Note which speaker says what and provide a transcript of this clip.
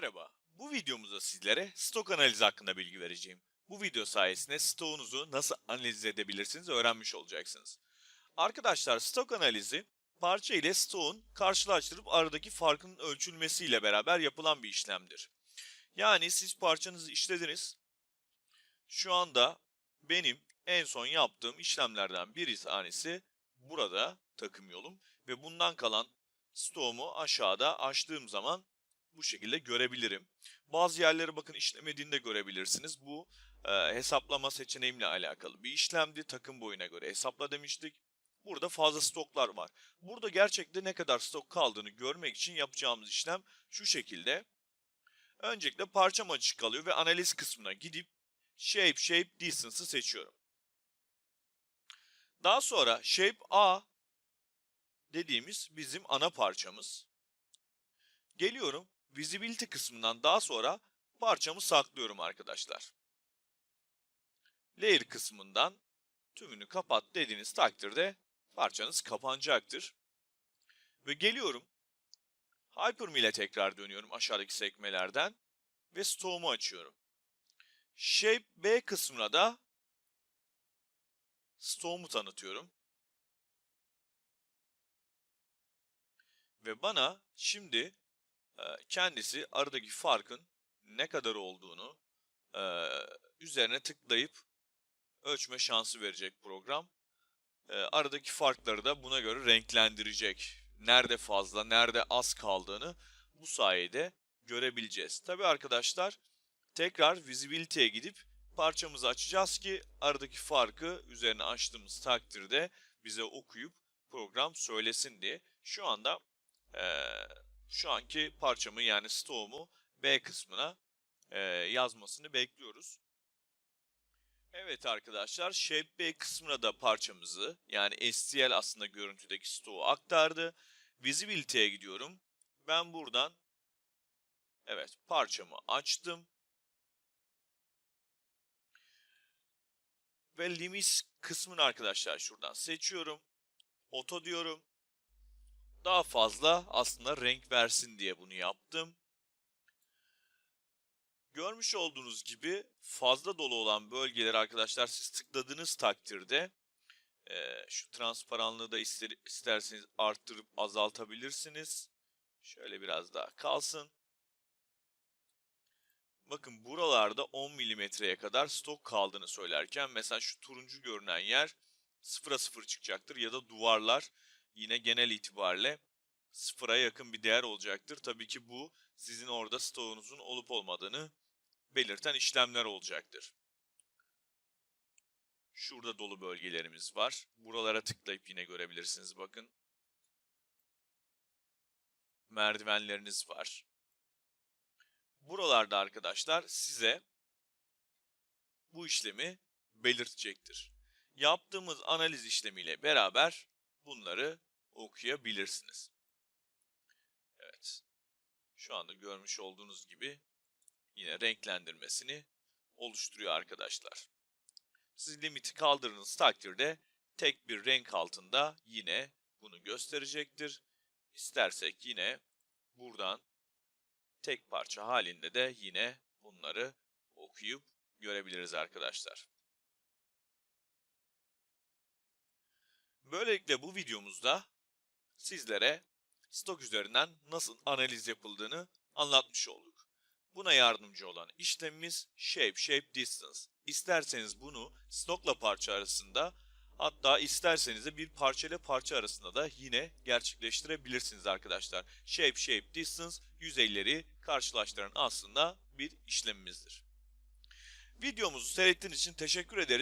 Speaker 1: Merhaba, bu videomuzda sizlere stok analizi hakkında bilgi vereceğim. Bu video sayesinde stoğunuzu nasıl analiz edebilirsiniz öğrenmiş olacaksınız. Arkadaşlar stok analizi parça ile stoğun karşılaştırıp aradaki farkın ölçülmesiyle beraber yapılan bir işlemdir. Yani siz parçanızı işlediniz. Şu anda benim en son yaptığım işlemlerden bir tanesi burada takım yolum ve bundan kalan stoğumu aşağıda açtığım zaman bu şekilde görebilirim. Bazı yerlere bakın işlemediğini de görebilirsiniz. Bu e, hesaplama seçeneğimle alakalı bir işlemdi. Takım boyuna göre hesapla demiştik. Burada fazla stoklar var. Burada gerçekte ne kadar stok kaldığını görmek için yapacağımız işlem şu şekilde. Öncelikle parçam açık kalıyor ve analiz kısmına gidip Shape, Shape, Distance'ı seçiyorum. Daha sonra Shape A dediğimiz bizim ana parçamız. Geliyorum Visibility kısmından daha sonra parçamı saklıyorum arkadaşlar. Layer kısmından tümünü kapat dediğiniz takdirde parçanız kapanacaktır. Ve geliyorum Hypermill'e tekrar dönüyorum aşağıdaki sekmelerden ve stoğumu açıyorum. Shape B kısmına da stoğumu tanıtıyorum. Ve bana şimdi kendisi aradaki farkın ne kadar olduğunu üzerine tıklayıp ölçme şansı verecek program. Aradaki farkları da buna göre renklendirecek. Nerede fazla, nerede az kaldığını bu sayede görebileceğiz. Tabi arkadaşlar tekrar Visibility'ye gidip parçamızı açacağız ki aradaki farkı üzerine açtığımız takdirde bize okuyup program söylesin diye. Şu anda eee şu anki parçamı yani stoğumu B kısmına e, yazmasını bekliyoruz. Evet arkadaşlar Shape B kısmına da parçamızı yani STL aslında görüntüdeki stoğu aktardı. Visibility'ye gidiyorum. Ben buradan evet parçamı açtım. Ve limits kısmını arkadaşlar şuradan seçiyorum. Oto diyorum daha fazla aslında renk versin diye bunu yaptım. Görmüş olduğunuz gibi fazla dolu olan bölgeleri arkadaşlar siz tıkladığınız takdirde e, şu transparanlığı da ister, isterseniz arttırıp azaltabilirsiniz. Şöyle biraz daha kalsın. Bakın buralarda 10 milimetreye kadar stok kaldığını söylerken mesela şu turuncu görünen yer 0'a 0 çıkacaktır ya da duvarlar yine genel itibariyle sıfıra yakın bir değer olacaktır. Tabii ki bu sizin orada stoğunuzun olup olmadığını belirten işlemler olacaktır. Şurada dolu bölgelerimiz var. Buralara tıklayıp yine görebilirsiniz bakın. Merdivenleriniz var. Buralarda arkadaşlar size bu işlemi belirtecektir. Yaptığımız analiz işlemiyle beraber bunları okuyabilirsiniz. Evet. Şu anda görmüş olduğunuz gibi yine renklendirmesini oluşturuyor arkadaşlar. Siz limiti kaldırdığınız takdirde tek bir renk altında yine bunu gösterecektir. İstersek yine buradan tek parça halinde de yine bunları okuyup görebiliriz arkadaşlar. Böylelikle bu videomuzda sizlere stok üzerinden nasıl analiz yapıldığını anlatmış olduk. Buna yardımcı olan işlemimiz Shape Shape Distance. İsterseniz bunu stokla parça arasında hatta isterseniz de bir parça ile parça arasında da yine gerçekleştirebilirsiniz arkadaşlar. Shape Shape Distance yüzeyleri karşılaştıran aslında bir işlemimizdir. Videomuzu seyrettiğiniz için teşekkür ederiz.